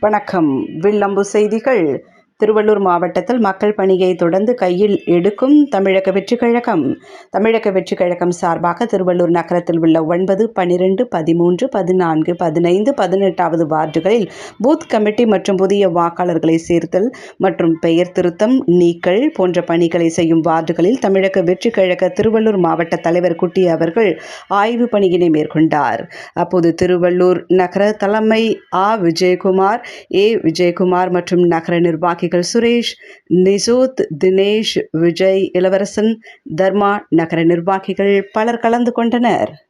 வணக்கம். வில்லம்பு செய்திகள். திருவள்ளூர் மாவட்டத்தில் மக்கள் பணியை தொடர்ந்து கையில் எடுக்கும் தமிழக வெற்றிக் கழகம். தமிழக வெற்றிக் கழகம் சார்பாக திருவள்ளூர் நகரத்தில் உள்ள ஒன்பது பனிரெண்டு பதிமூன்று பதினான்கு பதினைந்து பதினெட்டாவது வார்டுகளில் பூத் கமிட்டி மற்றும் புதிய வாக்காளர்களை சேர்த்தல் மற்றும் பெயர் திருத்தம் நீக்கல் போன்ற பணிகளை செய்யும் வார்டுகளில் தமிழக வெற்றிக் கழக திருவள்ளூர் மாவட்ட தலைவர் குட்டி அவர்கள் ஆய்வு பணியினை மேற்கொண்டார். அப்போது திருவள்ளூர் நகர தலைமை ஆ. விஜயகுமார் ஏ. விஜயகுமார் மற்றும் நகர நிர்வாகி நிர்வாகிகள் சுரேஷ் நிசோத் தினேஷ் விஜய் இளவரசன் தர்மா நகர நிர்வாகிகள் பலர் கலந்து கொண்டனர்.